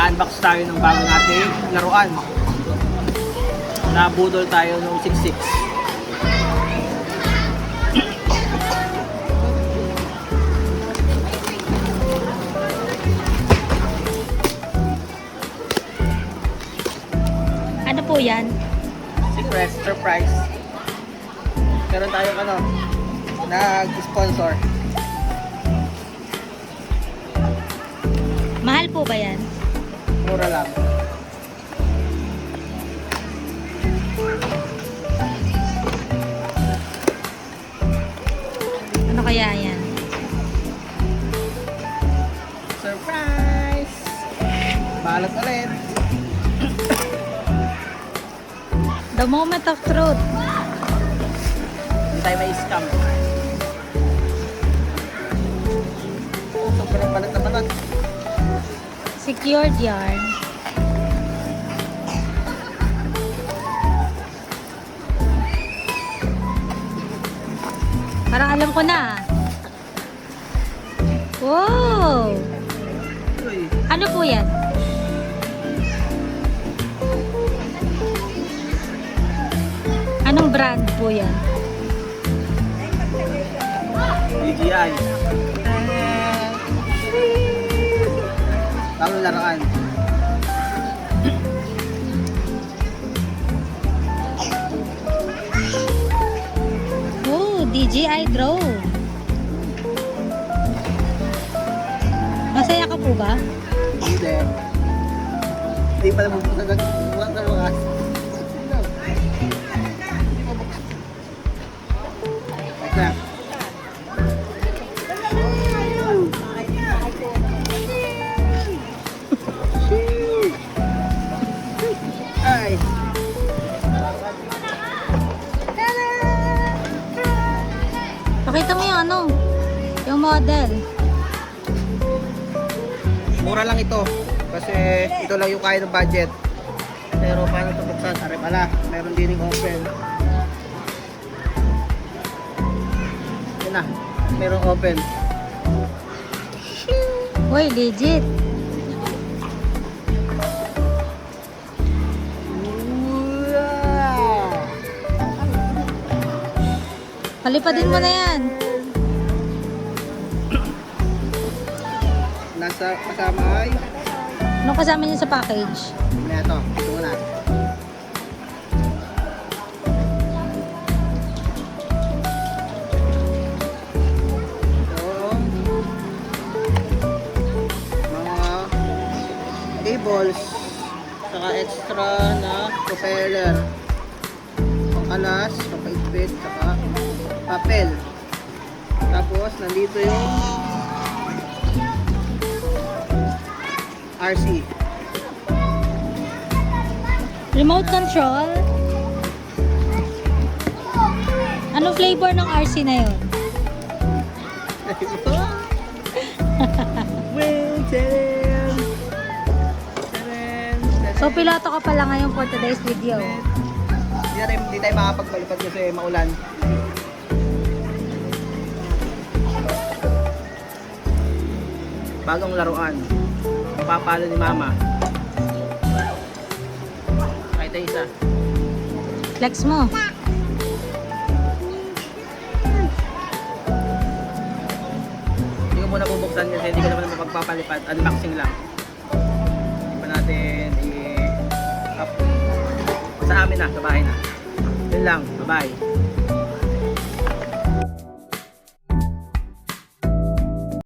mag-unbox tayo ng bago nating laruan. Nabudol tayo ng 66. Ano po yan? Secret surprise. Meron tayong ano, nag-sponsor. Mahal po ba yan? Mura lang. Ano kaya yan? Surprise! Balot ulit. The moment of truth. Hindi tayo may scam. Secured yarn. Parang alam ko na. Wow! Ano po yan? Anong brand po yan? DJI. Tamang laruan. Oh, DJI drone. Masaya ka po ba? Hindi. Hindi pala buwan sa mga model. Mura lang ito. Kasi ito lang yung kaya ng budget. Pero paano ito buksan? Are pala, meron din yung open. Yun na, merong open. Uy, legit. Palipadin mo na yan. Nasa kasama ay Anong kasama niya sa package? Ito, ito muna. Yung mga cables saka extra na propeller pangkalas, papaigpit saka papel tapos nandito yung RC Remote control. Anong flavor ng RC na yun? So, piloto ka pala ngayon for today's video. Hindi tayo, hindi tayo makapagpalipad kasi maulan. Bagong laruan. Papalo ni mama. Kahit tayo isa. Flex mo. Hindi ko muna bubuksan kasi hindi ko naman mapagpapalipad. Unboxing lang. Hindi pa natin i-up. Sa amin na, sa bahay na. Yun lang. Bye-bye.